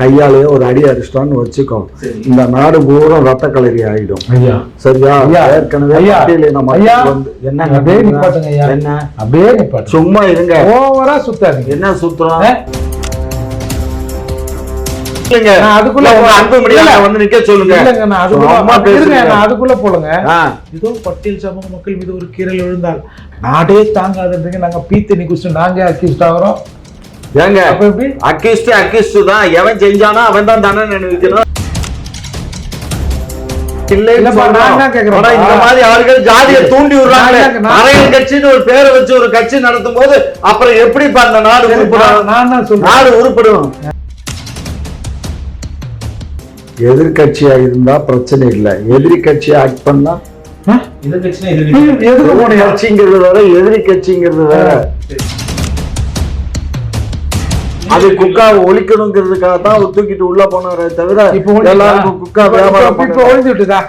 கையாலேயே ஒரு அடி அடிச்சிட்டோன்னு வச்சுக்கோ. இந்த நாடு பூரா ரத்த கலரி ஆயிடும். சரியா? ஐயா. ஏற்கனவே என்ன? அப்படியே சும்மா இருங்க. ஓவரா சுத்தாதீங்க. என்ன சமூக மக்கள் மீது ஒரு கீரல் விழுந்தால் நாடே தாங்காதுன்றீங்க. நாங்க பீத்து நிக்குச்சு நாங்க அக்யூஸ்ட் ஆகிறோம். ஏங்க அக்கிஸ்ட் அக்கிஸ்ட் தான் எவன் செஞ்சானோ அவன் தான் தானே நினைக்கணும் இல்லைன்னு இல்லப்பா, நான் சொல்றோம். என்ன கேக்குறேன்? ஆனா இந்த மாதிரி ஆளுகள் ஜாதியை தூண்டி விடுறாங்க அரசியல் கட்சின்னு ஒரு பேரை வச்சு ஒரு கட்சி நடத்தும் போது அப்புறம் எப்படி அந்த நாடு உருப்படும்? நாடு உருப்படும். எதிர்கட்சியா இருந்தா பிரச்சனை இல்ல. எதிரி கட்சியா ஆக்ட் பண்ணா? ஆ? எதிர்கட்சினா ம், எதிர்கட்சி. எதுக்கு போனீங்க கட்சிங்கிறது வேற எதிரி கட்சிங்கிறது வேற. அது குக்காவை ஒழிக்கணுங்கிறதுக்காக தான் தூக்கிட்டு உள்ள போனாரே தவிர? எல்லாரும் குக்கா வியாபாரம்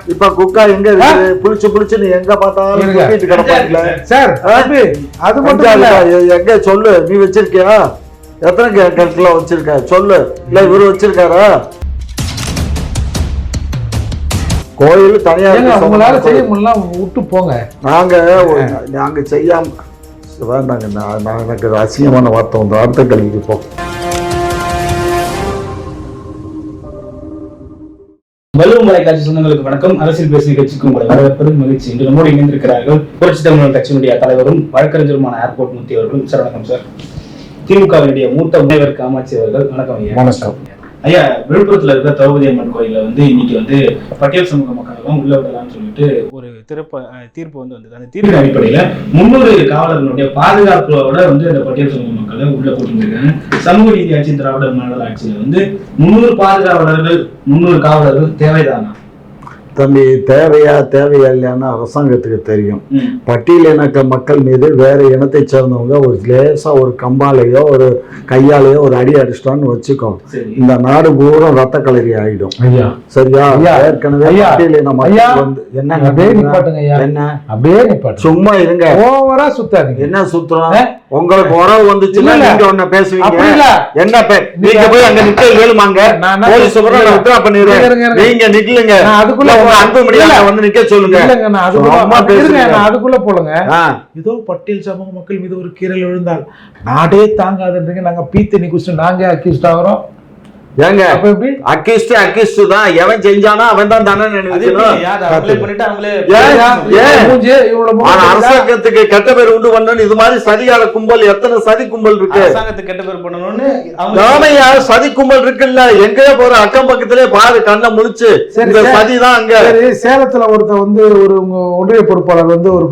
இப்ப- குக்கா எங்க இருக்கு புளிச்சு புளிச்சுன்னு எங்க பார்த்தாலும். தூக்கிட்டு கிடப்பாங்களே சார் அது மட்டும் எங்க? சொல்லு. நீ வச்சிருக்கியா? எத்தனை கே- கிணத்துல வச்சிருக்க? சொல்லு. இல்ல இவரு வச்சிருக்காரா? கோயில் சொந்தமான உங்களால செய்ய. முடியல விட்டு போங்க. நாங்க நாங்க செய்யாம வேண்டாங்க நான் எனக்கு அசிங்கமான வார்த்தை வந்து அடுத்த கல்விக்கு போ. வலுவும் தொலைக்காட்சி சொந்தங்களுக்கு வணக்கம். அரசியல் பேசிய கட்சிக்கும் உங்களை வரவேற்பது மகிழ்ச்சி. இன்று நம்மோடு இணைந்திருக்கிறார்கள் புரட்சி தமிழர் கட்சியினுடைய தலைவரும் வழக்கறிஞருமான ஏர்போர்ட் முத்தி அவர்களும். சார் வணக்கம் சார். திமுகவினுடைய மூத்த முனைவர் காமாட்சி அவர்கள் வணக்கம் ஐயா. வணக்கம். ஐயா விழுப்புரத்தில் இருக்க திரௌபதி அம்மன் கோயிலில் வந்து இன்னைக்கு வந்து பட்டியல் சமூக மக்களுக்கும் உள்ள விடலாம்னு சொல்லிட்டு ஒரு திருப்ப தீர்ப்பு வந்து வந்தது. அந்த தீர்ப்பின் அடிப்படையில் முன்னூறு காவலர்களுடைய பாதுகாப்போட வந்து அந்த பட்டியல் சமூக மக்களை உள்ள போட்டுருக்காங்க சமூக நீதி ஆட்சி திராவிட மாடல் வந்து முன்னூறு பாதுகாவலர்கள் முன்னூறு காவலர்கள் தேவைதானா? தம்பி தேவையா தேவையா இல்லையான்னு அரசாங்கத்துக்கு தெரியும். ம், பட்டியலினக்க மக்கள் மீது வேற இனத்தை சேர்ந்தவங்க ஒரு லேசா ஒரு கம்பாலேயோ ஒரு கையாலேயோ ஒரு அடி அடிச்சிட்டோன்னு வச்சுக்கோ இந்த நாடு பூரா ரத்த கலரி ஆயிடும். ஐயா. சரியா? ஏற்கனவே ஐயா, பட்டியலின ஐயா, மக்கள் வந்து என்ன என்ன? அப்படியே நிப்பாட்டு சும்மா இருங்க. ஓவரா சுத்தாதீங்க. என்ன சுத்துறோம்? உங்களுக்கு உறவு வந்துச்சுன்னா. நீங்க ஒண்ணு பேசுவீங்க. என்ன நீங்க போய் அங்க நிக்க என்ன போலீஸ் பண்ணிடுவேன். நீங்க நிக்கலுங்க. நான் அதுக்குள்ள உங்க போறேன். அன்பு முடியாத இல்ல. வந்து நிக்க சொல்லுங்க. நான் அதுக்குள்ள போலங்க. ஏதோ பட்டியல் சமூக மக்கள் மீது ஒரு கீரல் விழுந்தால் நாடே தாங்காதுன்றீங்க. நாங்க பீத்து நிக்குச்சு நாங்க அக்யூஸ்ட் ஆகிறோம். ஏங்க அக்கிஸ்ட் அக்கிஸ்ட் தான். எவன் செஞ்சானோ அவன் தான் தானே? அரசாங்கத்துக்கு கெட்ட பேர் உண்டு பண்ணணும் இது மாதிரி சதிகார கும்பல் எத்தனை சதி கும்பல் இருக்கு? அரசாங்கத்துக்கு கெட்ட பேர் பண்ணணும்னு சதி கும்பல் இருக்குல்ல? எங்கேயோ போற அக்கம் பக்கத்திலே பாரு கண்ணை முழிச்சு. சரி, இந்த. சதி தான் அங்க. சேலத்துல ஒருத்தர் வந்து ஒரு ஒன்றிய பொறுப்பாளர் வந்து ஒரு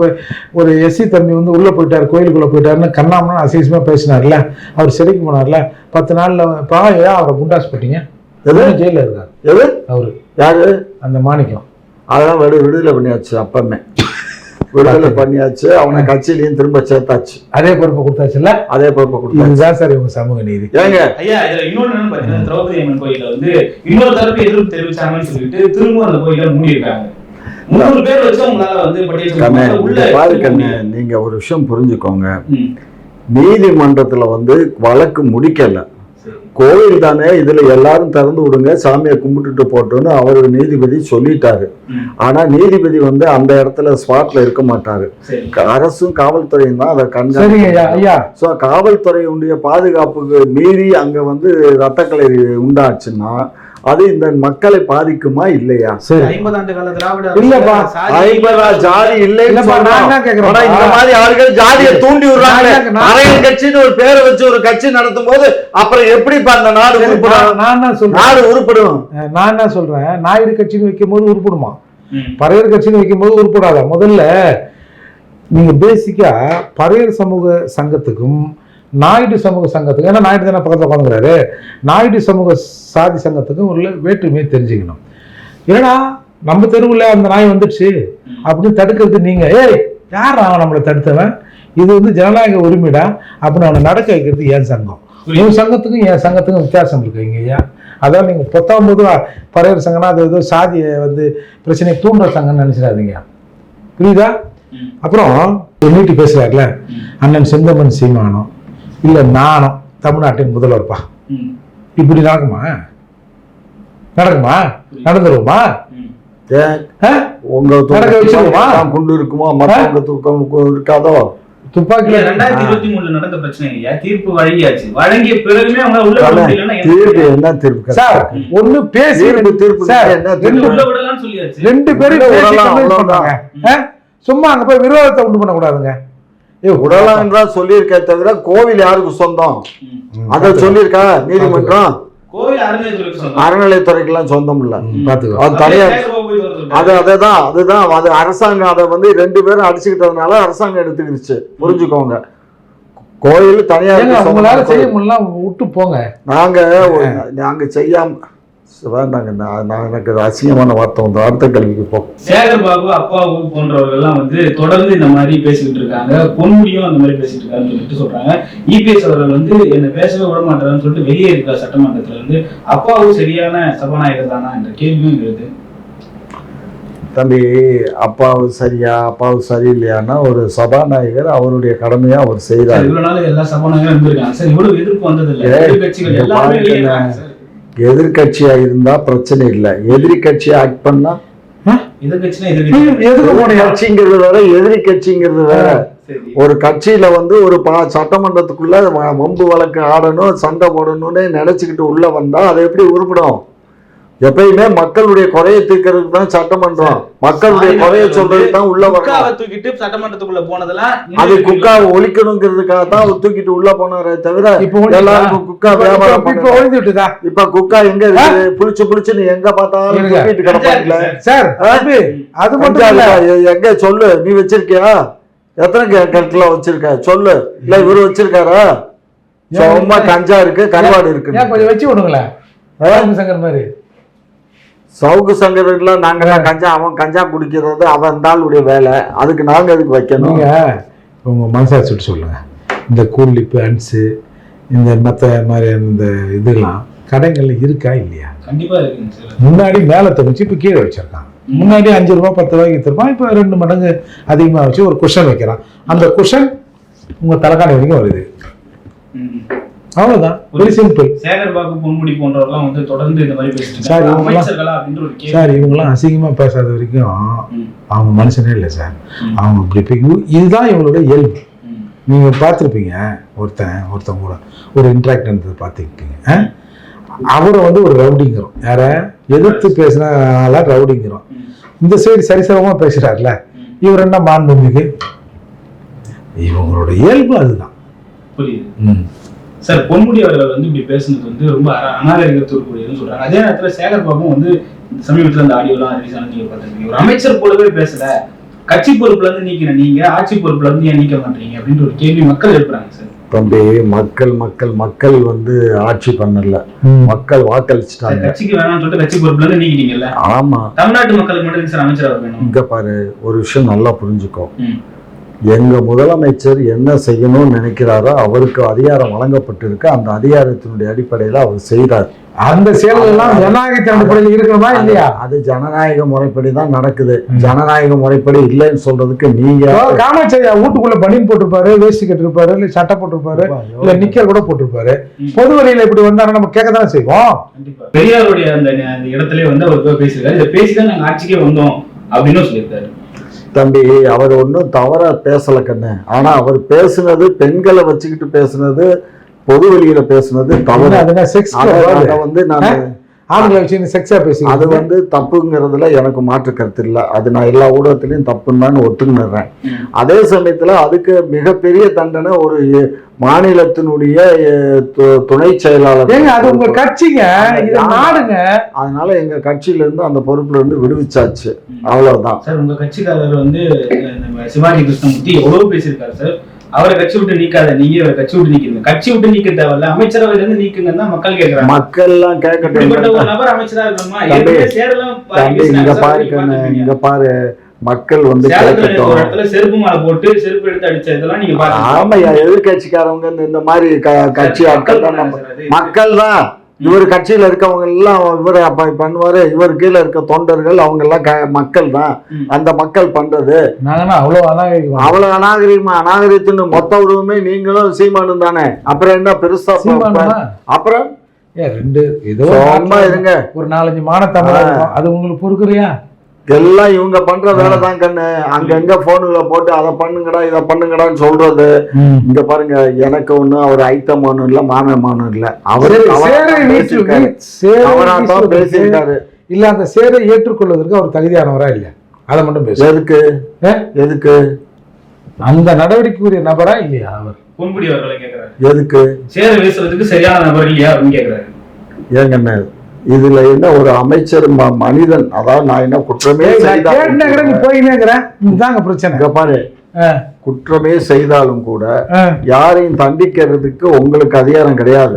ஒரு எஸ்சி தம்பி வந்து உள்ள போயிட்டார் கோயிலுக்குள்ள போயிட்டாருன்னு கண்ணாமன்னு அசிசமா பேசினார்ல. அவர் சிறைக்கு போனார்ல. பத்து நாள்ல பாவம் ஏன் அவரை குண்டாஸ் போட்டீங்க? எது? இன்னும் ஜெயில இருக்கார்? எது? அவரு. யாரு? அந்த மாணிக்கம். அதெல்லாம் விடு விடுதலை பண்ணியாச்சு அப்பமே. விடுதலை பண்ணியாச்சு. அவனை கட்சியிலையும் திரும்ப சேர்த்தாச்சு. அதே பொறுப்பை கொடுத்தாச்சுல்ல? அதே பொறுப்பை கொடுத்தாச்சு. இதுதான் சார் இவங்க சமூக நீதி. ஏங்க? ஐயா இதுல இன்னொன்னு என்னன்னு பாத்தீங்கன்னா திரௌபதி அம்மன் கோயில்ல வந்து இன்னொரு தரப்பு எதிர்ப்பு தெரிவிச்சாங்கன்னு சொல்லிட்டு திரும்ப அந்த கோயில மூடியிருக்காங்க. முன்னூறு பேர் வச்சு அவங்களால வந்து. நீங்க ஒரு விஷயம் புரிஞ்சுக்கோங்க. நீதிமன்றத்துல வந்து வழக்கு முடிக்கல. கோவில் தானே இதுல எல்லாரும் திறந்து விடுங்க சாமியை கும்பிட்டுட்டு போட்டோன்னு அவர் நீதிபதி சொல்லிட்டாரு. ம், ஆனா நீதிபதி வந்து அந்த இடத்துல ஸ்பாட்ல இருக்க மாட்டாரு. அரசும் காவல்துறையும் தான் அதை சரிங்க ஐயா கண்காணி ஐயா. ஸோ காவல்துறையுடைய பாதுகாப்புக்கு மீறி அங்க வந்து ரத்தக்கலை உண்டாச்சுன்னா அது இந்த மக்களை பாதிக்குமா இல்லையா? சரி. ஐம்பது ஆண்டு கால திராவிட இல்லப்பா. ஐம்பதா ஜாதி இல்லைன்னு இந்த மாதிரி ஆளுகள் ஜாதியை தூண்டி என்ன- அரசியல் கட்சின்னு ஒரு பேரை வச்சு ஒரு கட்சி நடத்தும் போது அப்புறம் எப்படி அந்த நாடு உருப்படும்? நான் சொல்றேன். நாடு உருப்படும். நான் என்ன சொல்றேன். நாயுடு கட்சின்னு வைக்கும் போது உருப்படுமா பறையர் கட்சின்னு வைக்கும்போது உருப்படாத? முதல்ல நீங்க பேசிக்கா பறையர் சமூக சங்கத்துக்கும் நாயுடு சமூக சங்கத்துக்கும் ஏன்னா நாயுடு தானே பக்கத்தில் உட்காந்துக்கிறாரு நாயுடு சமூக சாதி சங்கத்துக்கும் உள்ள வேற்றுமையை தெரிஞ்சுக்கணும். ஏன்னா நம்ம தெருவில் அந்த நாய் வந்துடுச்சு அப்படின்னு தடுக்கிறது நீங்க. ஏய் யார் அவன் நம்மளை தடுத்தவன்? இது வந்து ஜனநாயக உரிமைடா அப்படின்னு அவனை நடக்க வைக்கிறது என் சங்கம். உன் சங்கத்துக்கும் என் சங்கத்துக்கும் வித்தியாசம் இருக்கு இங்க ஐயா. அதான் நீங்க பத்தொன்பது பறையர் சங்கம்னா அது ஏதோ சாதியை வந்து பிரச்சனை தூண்டுற சங்கம்னு நினைச்சிடாதீங்க. புரியுதா? அப்புறம் நீட்டி பேசுறாருல ம், அண்ணன் செந்தமன் சீமானம். இல்ல நானும் தமிழ்நாட்டின் முதல்வர்ப்பா. இப்படி நடக்குமா? நடக்குமா? நடந்துருவோமா? உங்க நடக்க வச்சிருவோமா? குண்டு இருக்குமோ? மற்றவங்க தூக்கம் இருக்காதோ? இல்ல, துப்பாக்கில ரெண்டாயிரத்தி இருபத்தி மூணுல நடந்த பிரச்சனை இல்லையா தீர்ப்பு வழங்கியாச்சு. வழங்கிய பிறகுமே அவங்க உள்ள தீர்ப்பு? என்ன தீர்ப்பு சார்? ஒண்ணு பேசி தீர்ப்பு தீர்ப்பு சார், என்ன ரெண்டு தீர்ப்பு உள்ள விடலாம்னு சொல்லியாச்சு. ரெண்டு பேரும்? சும்மா அங்க போய் விரோதத்தை உண்டு பண்ணக்கூடாதுங்க. ஏய், உடலாம் தான் சொல்லியிருக்கே தவிர கோவில் யாருக்கு சொந்தம்? அதை சொல்லியிருக்கா? நீதிமன்றம்? கோவில் அறநிலையத்துறைக்கு சொந்தம். அறநிலைத்துறைக்கெல்லாம் சொந்தம் இல்ல. அது தனியார். அது அதுதான் அதுதான் அது அரசாங்கம் அதை வந்து ரெண்டு பேரும் அடிச்சுக்கிட்டதுனால அரசாங்கம் எடுத்துக்கிடுச்சு புரிஞ்சுக்கோங்க. கோயில் தனியார் செய்ய முடியல விட்டு போங்க. நாங்க நாங்க செய்யாம வேண்டாங்க நான் நான் எனக்கு அசிங்கமான வார்த்தை வந்து அடுத்த கல்விக்கு போ. சேகர் பாபு அப்பாவு போன்றவர்கள் எல்லாம் வந்து தொடர்ந்து இந்த மாதிரி பேசிக்கிட்டு இருக்காங்க. பொன்முடியும் அந்த மாதிரி பேசிட்டு இருக்காருன்னு சொல்லிட்டு சொல்றாங்க. இபிஎஸ் அவர்கள் வந்து என்ன பேசவே விட மாட்டாருன்னு சொல்லிட்டு வெளியே இருக்க சட்டமன்றத்துல இருந்து அப்பாவும் சரியான சபாநாயகர் தானா என்ற கேள்வியும் எழுது. தம்பி அப்பாவு சரியா அப்பாவு சரியில்லையான்னா ஒரு சபாநாயகர் அவருடைய கடமையை அவர் சார், செய்கிறார் இவ்வளவு நாள் எல்லா சபாநாயகரும் இருந்திருக்காங்க. சார் இவ்வளவு எதிர்ப்பு வந்தது இல்ல ஏய், எதிர்கட்சிகள் இங்க எல்லாருமே வெளியே பாருங்க. இருக்காங்க சார் எதிர்கட்சியா இருந்தா பிரச்சனை இல்லை. எதிரி கட்சியா ஆக்ட் பண்ணா? எதிர்கட்சினா எதிர்கட்சி எதுக்கு போனீங்க கட்சிங்கிறது வேற எதிரி கட்சிங்கிறது வேற. ஒரு கட்சியில வந்து ஒரு பா சட்டமன்றத்துக்குள்ள வம்பு வழக்கு ஆடணும் சண்டை போடணும்னு நினைச்சுக்கிட்டு உள்ள வந்தா அது எப்படி உருப்படும்? எப்பயுமே மக்களுடைய குறைய தீர்க்கறதுக்கு தான் சட்டமன்றம் மக்களுடைய குறைய சொல்றதுக்கு தான் உள்ள வரணும் தூக்கிட்டு சட்டமன்றத்துக்குள்ள போனதெல்லாம் அது குக்கா ஒழிக்கணுங்கிறதுக்காக தான் அவர் தூக்கிட்டு உள்ள போனாரே தவிர? எல்லாருக்கும் குக்கா இப்ப- வியாபாரம் இப்ப- இப்ப பண்ண ஒழிஞ்சு விட்டுதா இப்ப குக்கா எங்க இருக்கு புளிச்சு புளிச்சு நீ எங்க பார்த்தாலும். தூக்கிட்டு கிடப்பாங்கல்ல சார் அது மட்டும் எங்க? சொல்லு. நீ வச்சிருக்கியா? எத்தனை கட்டில வச்சிருக்க? சொல்லு. இல்ல இவரு வச்சிருக்காரா? சும்மா கஞ்சா இருக்கு கருவாடு இருக்கு வச்சு விடுங்களேன். சங்கர் மாதிரி. சவுக்கு சங்கர்ல நாங்க தான் கஞ்சா அவன் கஞ்சா குடிக்கிறது அவன் இந்த ஆளுடைய வேலை. அதுக்கு நாங்க எதுக்கு வைக்கணும்? நீங்க உங்க மனசாட்சி விட்டு சொல்லுங்க. இந்த கூல் லிப்பு அன்ஸு இந்த மற்ற மாதிரியான இந்த இதெல்லாம் கடைகள்ல இருக்கா இல்லையா? கண்டிப்பா இருக்குங்க சார். முன்னாடி மேலே தகுச்சு இப்போ கீழே வச்சிருக்கான் முன்னாடி அஞ்சு ரூபா பத்து ரூபாய்க்கு வித்துருப்பான். இப்போ ரெண்டு மடங்கு அதிகமாக வச்சு ஒரு குஷன் வைக்கிறான். அந்த குஷன் உங்க தலைக்காணி வரைக்கும் வருது. அவ்வளவுதான் வெரி சிம்பிள் சேகர் பாபு பொன்முடி போன்றவர்லாம் வந்து தொடர்ந்து இந்த மாதிரி பேசிட்டு சார், கேள்வி சார் இவங்கெல்லாம் அசிங்கமா பேசாத வரைக்கும். அவங்க மனுஷனே இல்லை சார். அவங்க இப்படி இதுதான் இவங்களோட இயல்பு. நீங்க பார்த்துருப்பீங்க ஒருத்தன் ஒருத்தன் கூட ஒரு இன்ட்ராக்ட் இருந்தது பார்த்துருப்பீங்க? அவரை வந்து ஒரு ரவுடிங்கிறோம் யார எதிர்த்து பேசினால ரவுடிங்கிறோம். இந்த சைடு சரிசமமா பேசுறாருல ம். இவர் என்ன மாண்புமிகு இவங்களோட இயல்பு அதுதான் புரியுது ம். சார் பொன்முடி அவர்கள் வந்து இப்படி பேசுனது வந்து ரொம்ப அநாகரிகத்திற்குரியதுன்னு சொல்றாங்க. அதே நேரத்துல சேகர் பாபும் வந்து சமீபத்துல இந்த ஆடியோலாம் ரிலீஸ் ஆனது நீங்க பார்த்திருப்பீங்க. ஒரு அமைச்சர் போலவே பேசல. கட்சி பொறுப்புல இருந்து நீக்கின நீங்க ஆட்சி பொறுப்புல இருந்து ஏன் நீக்க மாட்டீங்க அப்படின்ற ஒரு கேள்வி மக்கள் எழுப்புறாங்க சார். தம்பி மக்கள் மக்கள் மக்கள் வந்து ஆட்சி பண்ணல. மக்கள் வாக்களிச்சுட்டாங்க. கட்சிக்கு வேணாம்னு சொல்லிட்டு கட்சி பொறுப்புல இருந்து நீக்கிட்டீங்கல்ல ஆமா. தமிழ்நாட்டு மக்களுக்கு மட்டும் சார் அமைச்சர் வேணும் இங்க பாரு ஒரு விஷயம் நல்லா புரிஞ்சுக்கோ. ம். எங்க முதலமைச்சர் என்ன செய்யணும்னு நினைக்கிறாரோ அவருக்கு அதிகாரம் வழங்கப்பட்டிருக்கு. அந்த அதிகாரத்தினுடைய அடிப்படையில அவர் செய்றார் அந்த செயல்கள் எல்லாம் ஜனநாயகத்தின் அடிப்படையில் இருக்கணுமா இல்லையா? அது ஜனநாயக முறைப்படி தான் நடக்குது. ஜனநாயக முறைப்படி இல்லைன்னு சொல்றதுக்கு நீங்க காமாட்சியா வீட்டுக்குள்ள பனியன் போட்டிருப்பாரு வேஷ்டி கட்டிருப்பாரு இல்ல சட்டை போட்டிருப்பாரு இல்ல நிக்கர் கூட போட்டிருப்பாரு. பொது வழியில இப்படி வந்தாருன்னா நம்ம கேட்க தானே செய்வோம்? கண்டிப்பா. பெரியாருடைய அந்த இடத்துல வந்து அவர் பேசியிருக்காரு. இதை பேசிதான் நாங்க ஆட்சிக்கே வந்தோம் அப்படின்னு சொல்லியிருக்காரு. தம்பி அவர் ஒன்றும் தவறா பேசல கண்ணு. ஆனா அவர் பேசுனது பெண்களை வச்சுக்கிட்டு பேசுனது பொது வெளியில பேசுனது தவறு. அதை வந்து நான் ஆண்களை வச்சு செக்ஸா பேசி அது வந்து தப்புங்கிறதுல எனக்கு மாற்று கருத்து இல்லை. அது நான் எல்லா ஊடகத்திலையும் தப்புன்னு தான் ஒத்துக்கிடுறேன். அதே சமயத்துல அதுக்கு மிகப்பெரிய தண்டனை ஒரு மாநிலத்தினுடைய துணை செயலாளர். அது உங்க கட்சிங்க. இது நாடுங்க. அதனால எங்க கட்சியில இருந்து அந்த பொறுப்புல இருந்து விடுவிச்சாச்சு அவ்வளவுதான். சார் உங்க கட்சிக்காரர் வந்து சிவாஜி கிருஷ்ணமூர்த்தி எவ்வளவு பேசியிருக்காரு சார்? அவரை கட்சி விட்டு நீக்காத நீங்க இவரை கட்சி விட்டு நீக்கிறீங்க கட்சி விட்டு நீக்க தேவையில்ல. அமைச்சரவையில இருந்து நீக்குங்கன்னு தான் மக்கள் கேக்குறாங்க. மக்கள் எல்லாம் இப்படிப்பட்ட ஒரு கேட்கட்டும் நபர் அமைச்சரா இருக்கணுமா? சேரலாம். பேசினாங்க இங்க பாரு மக்கள் வந்து கேட்கட்டும். செருப்பு மாலை போட்டு செருப்பு எடுத்து அடிச்ச இதெல்லாம் நீங்க ஆமாய்யா எதிர்கட்சிக்காரவங்க இந்த- மாதிரி கட்சி ஆட்கள் தான் மக்கள் தான் இவர் கட்சியில இருக்கவங்க எல்லாம் இவர் அப்ப பண்ணுவாரு. இவர் கீழே இருக்க தொண்டர்கள் அவங்க எல்லாம் க- மக்கள் தான். அந்த மக்கள் பண்றது. அவ்வளவு அநாகரிகம்? அவ்வளவு அநாகரிகமா அநாகரிகத்தின் மொத்த உருவமே நீங்களும் சீமானும் தானே? அப்புறம் என்ன பெருசா? அப்புறம்? ரெண்டு ஏதோ இருங்க. ஒரு நாலஞ்சு மானத்தமிழ் அது உங்களுக்கு பொறுக்குறியா எல்லாம் இவங்க பண்ற வேலை தான் கண்ணு. அங்கங்க போனுல போட்டு அதை பண்ணுங்கடா இதை பண்ணுங்கடான்னு சொல்றது. இங்க பாருங்க எனக்கு ஒண்ணு அவர் ஒண்ணும் இல்ல ஒண்ணும் இல்ல. அவரு வீட்டு பேசியிருக்காரு. இல்ல அந்த சேரை ஏற்றுக்கொள்வதற்கு அவர் தகுதியானவரா இல்லையா அதை மட்டும் பேசு. எதுக்கு? ஏ? எதுக்கு? அந்த நடவடிக்கைக்குரிய நபரா இல்லையா அவர்? பொன்முடி அவர்களை கேட்கிறாரு எதுக்கு? சேர வீசுறதுக்கு சரியான நபர் இல்லையா அப்படின்னு கேட்கிறாரு ஏங்கண்ணே இதுல என்ன ஒரு அமைச்சர் மனிதன் அதாவது நான் என்ன குற்றமே போயினேங்கிறேன். பிரச்சனை. பாரு. குற்றமே செய்தாலும் கூட. யாரையும் தண்டிக்கிறதுக்கு உங்களுக்கு அதிகாரம் கிடையாது.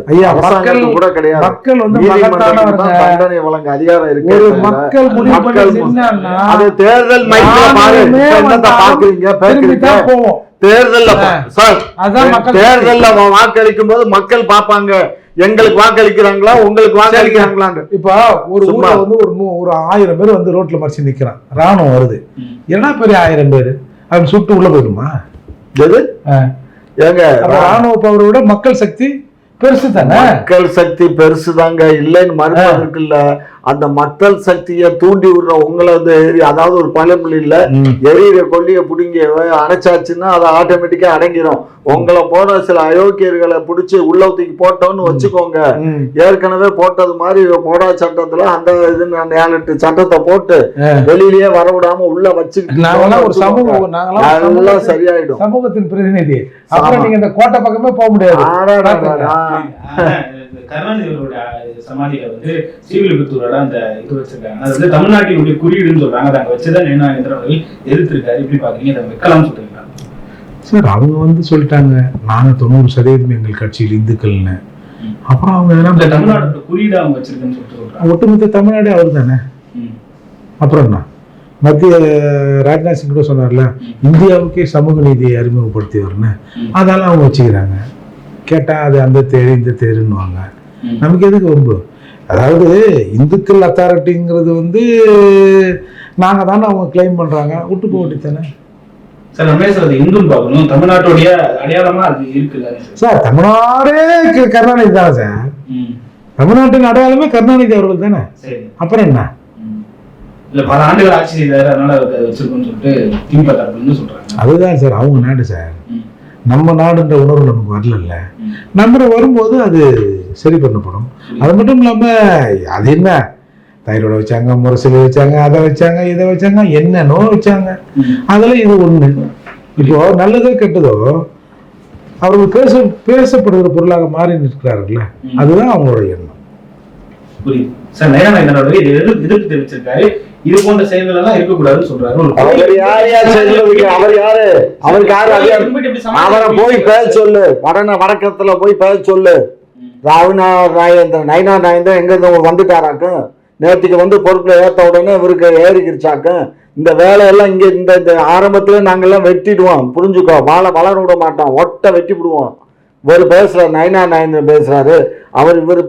கூட கிடையாது. மக்கள் வந்து தண்டனை வழங்க அதிகாரம் இருக்கு மக்கள் அது தேர்தல் பாக்குறீங்க போவோம். தேர்தல்ல சார் அதான் தேர்தல்ல வா- வாக்களிக்கும் போது மக்கள் பாப்பாங்க எங்களுக்கு வாக்களிக்கிறாங்களா? உங்களுக்கு வாக்களிக்கிறாங்களான்னு இப்ப ஒரு. ஊர்ல வந்து ஒரு ஒரு ஆயிரம் பேர் வந்து ரோட்ல மறிச்சு நிக்கிறான். ராணுவம் வருது. என்ன பெரிய ஆயிரம் பேர்? அவன் சுட்டு உள்ள போயிடுமா? எது. ஏங்க ராணுவ பவரை விட மக்கள் சக்தி பெருசு தானே? மக்கள் சக்தி பெருசுதாங்க. இல்லைன்னு மறுப்பதற்கு இல்ல அந்த மக்கள் சக்தியை தூண்டி விடுற உங்களை வந்து எரி அதாவது ஒரு பழமொழி இல்ல எரியிற கொல்லிய புடுங்கி அணைச்சாச்சுன்னா அது ஆட்டோமேட்டிக்கா அடங்கிரும். உங்களை போன சில அயோக்கியர்களை பிடிச்சி உள்ள தூக்கி போட்டோம்னு வச்சுக்கோங்க. ஏற்கனவே போட்டது மாதிரி போடா சட்டத்துல அந்த இது ஏழு எட்டு சட்டத்தை போட்டு. வெளியிலேயே வர விடாம உள்ள வச்சு ஒரு சமூகம் சமூகத்தின்- சரியாயிடும். சமூகத்தின் பிரதிநிதி. அப்புறம். நீங்க இந்த கோட்டை பக்கமே போக முடியாது. ஆடாடாடா. ஆனா, இந்த கருணாநிதி அவரோட சமாதியில வந்து ஸ்ரீவில்லிபுத்தூரோட அந்த இது வச்சிருக்காங்க. அது வந்து தமிழ்நாட்டினுடைய குறியீடுன்னு சொல்றாங்க. அதை அங்க வச்சுதான் நேனாகேந்திரன் அவர்கள் எதிர்த்திருக்காரு. எப்படி பாக்குறீங்க அதை வைக்கலாம்னு சொல்றீங்களா? சார் அவங்க வந்து சொல்லிட்டாங்க நாங்க தொண்ணூறு சதவீதம் எங்கள் கட்சியில் இந்துக்கள்னு. அப்புறம் அவங்க பண்ணாங்க? தமிழ்நாட்டோட குறியீடு அவங்க வச்சிருக்குன்னு சொல்லிட்டு சொல்றாங்க. ஒட்டுமொத்த தமிழ்நாடே அவர் தானே. அப்புறம் என்ன? மத்திய ராஜ்நாத் சிங் கூட சொன்னார்ல இந்தியாவுக்கே சமூக நீதியை அறிமுகப்படுத்தியவர்னு. அதெல்லாம் அவங்க வச்சுக்கிறாங்க. கேட்டா அது அந்த தேர் இந்த தேருன்னுவாங்க. நமக்கு எதுக்கு வம்பு? அதாவது இந்துக்கள் அத்தாரிட்டிங்கிறது வந்து நாங்க தானே அவங்க கிளைம் பண்றாங்க. விட்டு போக வேண்டியதானே சார் நம்ம இந்துன்னு பார்க்கணும். தமிழ்நாட்டுடைய அடையாளமா அது இருக்குல்ல சார்? தமிழ்நாடே கருணாநிதி தானே சார். தமிழ்நாட்டின் அடையாளமே கருணாநிதி அவர்கள் தானே. அப்புறம் என்ன. இல்ல பல ஆண்டுகள் ஆட்சி செய்தாரு. அதனால அதை வச்சிருக்கோம்னு சொல்லிட்டு திமுக அதுதான் சார் அவங்க நாடு சார். நம்ம நாடுன்ற உணர்வு நமக்கு வரல ம். நம்ம வரும்போது அது சரி பண்ணப்படும் அது மட்டும் இல்லாம அது என்ன? தைரோட வச்சாங்க முரசில் வச்சாங்க அதை வச்சாங்க இதை வச்சாங்க என்னன்னோ வச்சாங்க. அதுல இது ஒண்ணு. இப்போ நல்லதோ கெட்டதோ அவர்கள் பேச பேசப்படுகிற பொருளாக மாறி நிற்கிறார்கள்ல. அதுதான் அவங்களோட எண்ணம். சார் நயனானந்தன் அவர்கள் இது எதிர்ப்பு தெரிவிச்சிருக்காரு. இது போன்ற செயல்கள் எல்லாம் இருக்கக்கூடாதுன்னு சொல்றாரு. அவர் யார் யார் செய்யறதுக்கு அவர் யாரு? அவருக்கு யாரு அவரை போய். பேச சொல்லு. வடன வடக்கத்துல போய் பேச சொல்லு. ம். ராவினா ராயேந்திரன் நைனா நாயந்திரன் எங்க இருந்து வந்துட்டாராக்கும் நேற்றுக்கு வந்து பொறுப்புல ஏத்த உடனே இவருக்கு ஏறிக்கிருச்சாக்கும் இந்த வேலையெல்லாம் இங்க இந்த இந்த ஆரம்பத்துல நாங்கெல்லாம் வெட்டிடுவோம். புரிஞ்சுக்கோ வாழ வளர விட மாட்டோம். ஒட்ட வெட்டி விடுவோம். இவர் பேசுறாரு நைனா நாயந்திரன் பேசுறாரு. அவர் இவர்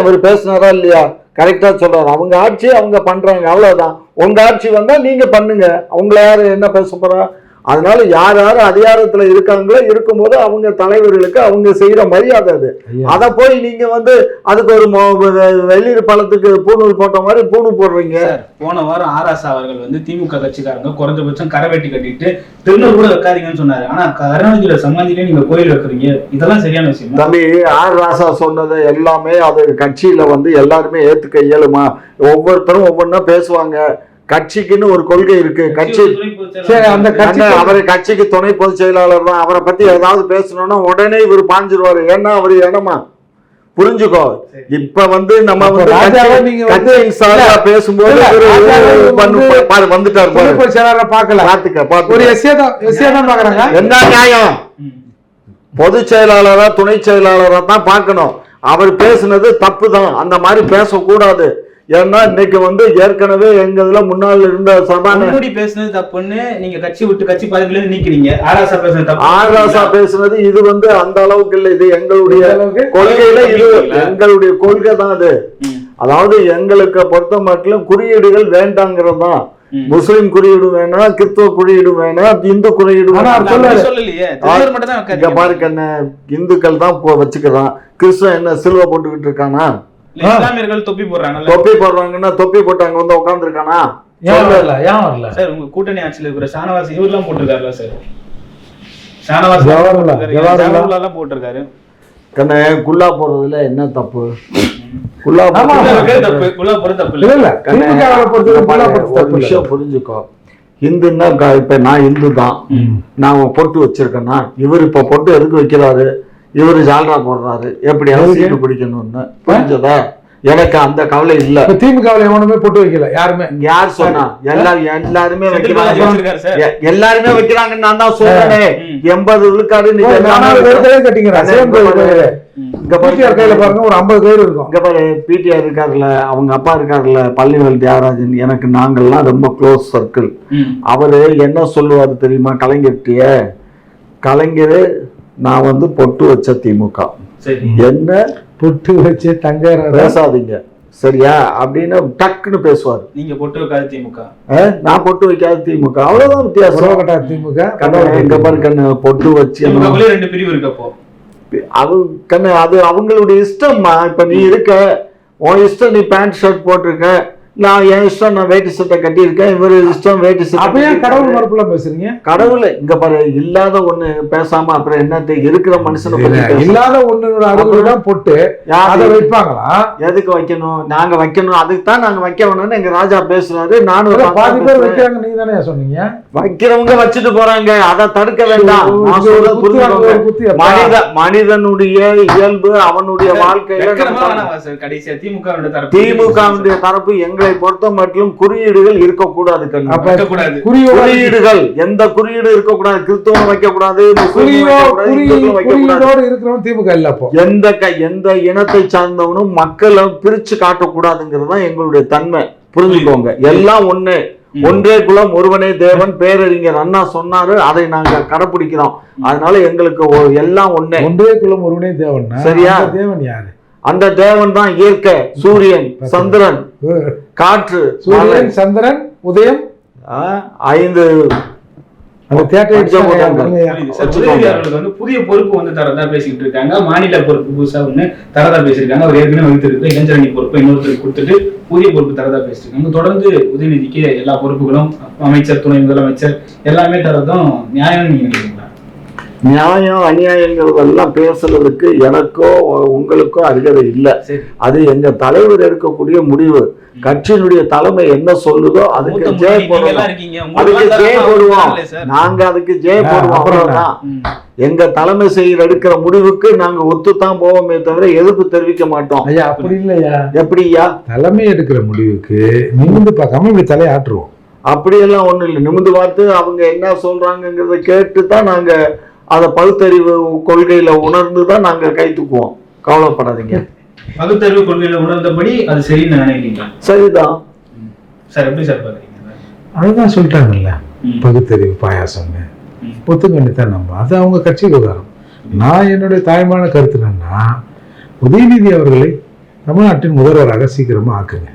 அவர் பேசுனாரா இல்லையா? கரெக்டா சொல்றாரு. அவங்க ஆட்சி அவங்க பண்றாங்க. அவ்வளவுதான். உங்க ஆட்சி வந்தா நீங்க பண்ணுங்க. அவங்கள யாரு என்ன பேச போறா? அதனால யார் யார் அதிகாரத்துல இருக்காங்களோ இருக்கும்போது அவங்க தலைவர்களுக்கு அவங்க செய்யற மரியாதை அது. அத போய் நீங்க வந்து அதுக்கு ஒரு மொ- வெ- வெளிர் பழத்துக்கு பூணூல் போட்ட மாதிரி பூணு போடுறீங்க. போன வாரம் ஆராசா அவர்கள் வந்து திமுக கட்சிக்காரங்க குறைஞ்சபட்சம் கரை வெட்டி கட்டிட்டு திருநூறு கூட வைக்காதீங்கன்னு சொன்னாரு. ஆனா கருணாநிதியோட சமாதியிலே நீங்க கோயில் வைக்கிறீங்க. இதெல்லாம் சரியான விஷயம்? தம்பி ஆர் ராசா சொன்னது எல்லாமே அது கட்சியில வந்து எல்லாருமே ஏத்துக்க இயலுமா? ஒவ்வொருத்தரும் ஒவ்வொன்றா பேசுவாங்க. கட்சிக்குன்னு ஒரு கொள்கை இருக்கு. கட்சி சரி, அந்த கட்சி அவரு கட்சிக்கு துணை பொதுச் செயலாளர் தான். அவரை பத்தி ஏதாவது பேசணும்னா உடனே இவர் பாஞ்சிருவாரு. ஏன்னா அவர் இடமா புரிஞ்சுக்கோ. இப்ப வந்து நம்ம பேசும்போது வந்துட்டார் பார்க்கல. பாத்துக்க ஒரு பாத்துக்க என்ன நியாயம்? பொதுச் செயலாளரா துணை செயலாளரா தான் பார்க்கணும். அவர் பேசுனது தப்பு தான் அந்த மாதிரி பேசக்கூடாது. ஏன்னா இன்னைக்கு வந்து ஏற்கனவே எங்க இதுல முன்னாள் இருந்த முன்னாடி பேசுனது தப்புன்னு நீங்க கட்சி விட்டு கட்சி பதவியில நீக்கிறீங்க. ஆராசா பேசுனது ஆராசா பேசுனது இது வந்து அந்த அளவுக்கு இல்லை. இது எங்களுடைய கொள்கையில இது. எங்களுடைய கொள்கை தான் அது. அதாவது எங்களுக்கு பொறுத்த மட்டும் குறியீடுகள் வேண்டாங்கிறது தான். முஸ்லிம் குறியீடு வேணாம் கிறிஸ்துவ குறியீடு வேணாம் இந்து குறியீடு வேணாம் என்ன இந்துக்கள் தான் வச்சுக்கிறான் கிறிஸ்துவ என்ன சிலுவை போட்டுக்கிட்டு இருக்கானா? இஸ்லாமியர்கள் தொப்பி போடுறாங்கல்ல? தொப்பி போடுறாங்கன்னா தொப்பி போட்டு அங்க வந்து உட்காந்துருக்கானா ஏன் வரல ஏன் வரல? சார் உங்க கூட்டணி ஆட்சியில் இருக்கிற ஷானவாஸ் இவர்லாம் போட்டிருக்காருல்ல சார்? ஷானவாஸ் ஜவஹர்லால், ஜவஹர்லால். ஜவஹர்லால்லாம் போட்டிருக்காரு? கண்ணே குல்லா போடுறதுல என்ன தப்பு? குல்லா. விஷயம் புரிஞ்சுக்கோ. இந்துன்னா இப்ப நான் இந்து தான். நான் பொட்டு வச்சிருக்கேன்னா இவர் இப்ப பொட்டு எதுக்கு வைக்கிறாரு? இவரு ஜால்ரா போடுறாரு. எப்படியாவது எதுக்கு? சீட்டு பிடிக்கணும்னு? புரிஞ்சதா? எனக்கு அந்த கவலை இல்ல. திமுகவில் எவனுமே போட்டு வைக்கல யாருமே. யார் சொன்னா? எல்லாரும் எல்லாருமே வைக்கிறாங்க. எல்லாருமே வைக்கிறாங்கன்னு நான் தான் சொல்றேனே. எண்பது விழுக்காடு வைக்கிறீங்க. இங்க பாரு. பாரு. பிடிஆர் கையில பாருங்க ஒரு ஐம்பது கயிறு இருக்கும். இங்க பாரு பிடிஆர் இருக்காருல்ல அவங்க அப்பா இருக்காருல்ல பள்ளிவேல் தியாகராஜன் எனக்கு நாங்கள்லாம் ரொம்ப க்ளோஸ் சர்க்கிள். அவரு என்ன சொல்லுவாரு தெரியுமா கலைஞர்கிட்டய? கலைஞர் நான் வந்து பொட்டு வச்ச திமுக. சரி. என்ன? புட்டு வச்சு தங்க பேசாதீங்க. சரியா? அப்படின்னு டக்குன்னு பேசுவார். நீங்க பொட்டு வைக்காத திமுக. நான் பொட்டு வைக்காத திமுக. அவ்வளவுதான் வித்தியாசம். திமுக கண்ணு எங்க பாரு கண்ணு பொட்டு வச்சு ரெண்டு பிரிவு இருக்கு அப்போ. அது கண்ணு அது அவங்களுடைய இஷ்டம்மா. இப்ப நீ இருக்க உன் இஷ்டம் நீ பேண்ட் ஷர்ட் போட்டிருக்க. நான் என் இஷ்டம் நான் வேட்டி சட்டை கட்டியிருக்கேன் இவரு இஷ்டம் வேட்டி சட்டை அப்ப ஏன் கடவுள். மறுப்புலாம் பேசுறீங்க? கடவுள் இங்க பாரு இல்லாத ஒண்ணு பேசாம அப்புறம் என்னத்தை இருக்கிற மனுஷனை இல்லாத ஒண்ணு அறுபது தான் போட்டு யாரு? அதை வைப்பாங்களா? எதுக்கு வைக்கணும்? நாங்க வைக்கணும் அதுக்கு தான் நாங்க வைக்க வேணும்னு எங்க ராஜா பேசுறாரு நானும் பாதி பேர். வைக்கிறாங்க நீங்க தானே சொன்னீங்க? வைக்கிறவங்க வச்சுட்டு போறாங்க அதை தடுக்க வேண்டாம். மனித மனிதனுடைய இயல்பு அவனுடைய கடைசியா திமுக தரப்பு திமுகவுடைய எங்களை பொறுத்த மட்டும் குறியீடுகள் இருக்கக்கூடாது குறியீடுகள் எந்த குறியீடு இருக்கக்கூடாது. கிறிஸ்தவம் வைக்கக்கூடாது இருக்கிறவன் திமுக இல்ல அப்போ. எந்த க எந்த இனத்தை சார்ந்தவனும் மக்களை பிரிச்சு காட்டக்கூடாதுங்கிறது தான் எங்களுடைய தன்மை. புரிஞ்சுக்கோங்க. எல்லாம் ஒண்ணு. ஒன்றே குலம் ஒருவனே தேவன். பேரறிஞர் அண்ணா சொன்னாரு. அதை நாங்க கடைபிடிக்கிறோம் அதனால எங்களுக்கு ஒ- எல்லாம் ஒண்ணே. ஒன்றே குலம் ஒருவனே தேவன் சரியா? தேவன் யாரு? அந்த தேவன் தான் இயற்கை சூரியன் சந்திரன் காற்று. சூரியன் சந்திரன் உதயம். ஐந்து புதிய பொறுப்பு வந்து தரதா பேசிக்கிட்டு இருக்காங்க. மாநில பொறுப்பு புதுசா ஒண்ணு தரதா பேசியிருக்காங்க. அவர் ஏற்கனவே வகித்திருக்க இளைஞரணி பொறுப்பை இன்னொருத்தருக்கு கொடுத்துட்டு புதிய பொறுப்பு தரதா பேசியிருக்காங்க. தொடர்ந்து உதயநிதிக்கு எல்லா பொறுப்புகளும் அமைச்சர் துணை முதலமைச்சர் எல்லாமே தரதும் நியாயம் நீங்க நினைக்கிறீங்களா? நியாயம் அநியாயங்கிறதெல்லாம் பேசுறதுக்கு எனக்கோ உங்களுக்கோ அருகதை இல்லை. அது எங்க தலைவர் எடுக்கக்கூடிய முடிவு. கட்சியினுடைய தலைமை என்ன சொல்லுதோ அதுக்கு ஜெய போடுவோம். அதுக்கு ஜெய போடுவோம். நாங்க அதுக்கு ஜெய போடுவோம். எங்க தலைமை செயல் எடுக்கிற முடிவுக்கு நாங்க ஒத்துத்தான் போவோமே தவிர எதிர்ப்பு தெரிவிக்க மாட்டோம். ஐயா அப்படி இல்லையா? எப்படியா தலைமை எடுக்கிற முடிவுக்கு நிமிந்து பார்க்காம இப்படி தலையை ஆட்டுருவோம். அப்படியெல்லாம் ஒண்ணும் இல்லை. நிமிந்து பார்த்து அவங்க என்ன சொல்றாங்கங்கிறத கேட்டு தான் நாங்க அதை பகுத்தறிவு கொள்கையில உணர்ந்து தான் நாங்க கை தூக்குவோம். கவலைப்படாதீங்க. பகுத்தறிவு கொள்கையில உணர்ந்தபடி அது சரின்னு நினைக்கிறீங்களா? சரிதான். சார் எப்படி சார் பாக்குறீங்க அதுதான் சொல்லிட்டாங்கல்ல. பகுத்தறிவு பாயாசம்னு. ம். ஒத்துக்க வேண்டியதான் நம்ம. அது அவங்க கட்சி விவகாரம் நான் என்னுடைய தாய்மான கருத்து என்னன்னா உதயநிதி அவர்களை தமிழ்நாட்டின் முதல்வராக சீக்கிரமா ஆக்குங்க.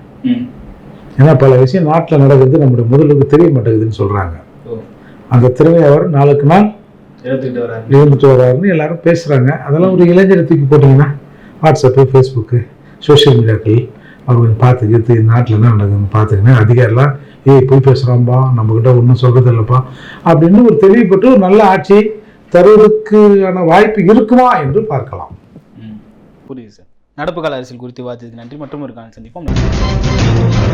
ஏன்னா பல விஷயம் நாட்டில் நடக்குது நம்முடைய முதல்வருக்கு தெரிய மாட்டேங்குதுன்னு சொல்றாங்க. அந்த திறமை அவர் நாளுக்கு நாள் எடுத்துக்கிட்டு வராரு இருந்துட்டு வர்றாருன்னு எல்லாரும் பேசுறாங்க. அதெல்லாம் ஒரு இளைஞரை தூக்கி போட்டிங்கன்னா வாட்ஸ்அப்பு ஃபேஸ்புக்கு சோஷியல் மீடியாக்கள் அவங்க பார்த்துக்கிட்டு நாட்டில் என்ன நடக்குதுன்னு பார்த்துக்கினா அதிகாரிலாம் ஏய் போய் பேசுகிறான்பா நம்மக்கிட்ட ஒன்றும் சொல்கிறது இல்லைப்பா அப்படின்னு ஒரு தெளிவுபட்டு ஒரு நல்ல ஆட்சி தருவதற்கான வாய்ப்பு இருக்குமா என்று பார்க்கலாம். ம். புரியுது சார். நடப்பு கால அரசியல் குறித்து வாதித்தது நன்றி. மற்றும் ஒரு காலம் சந்திப்போம். நன்றி.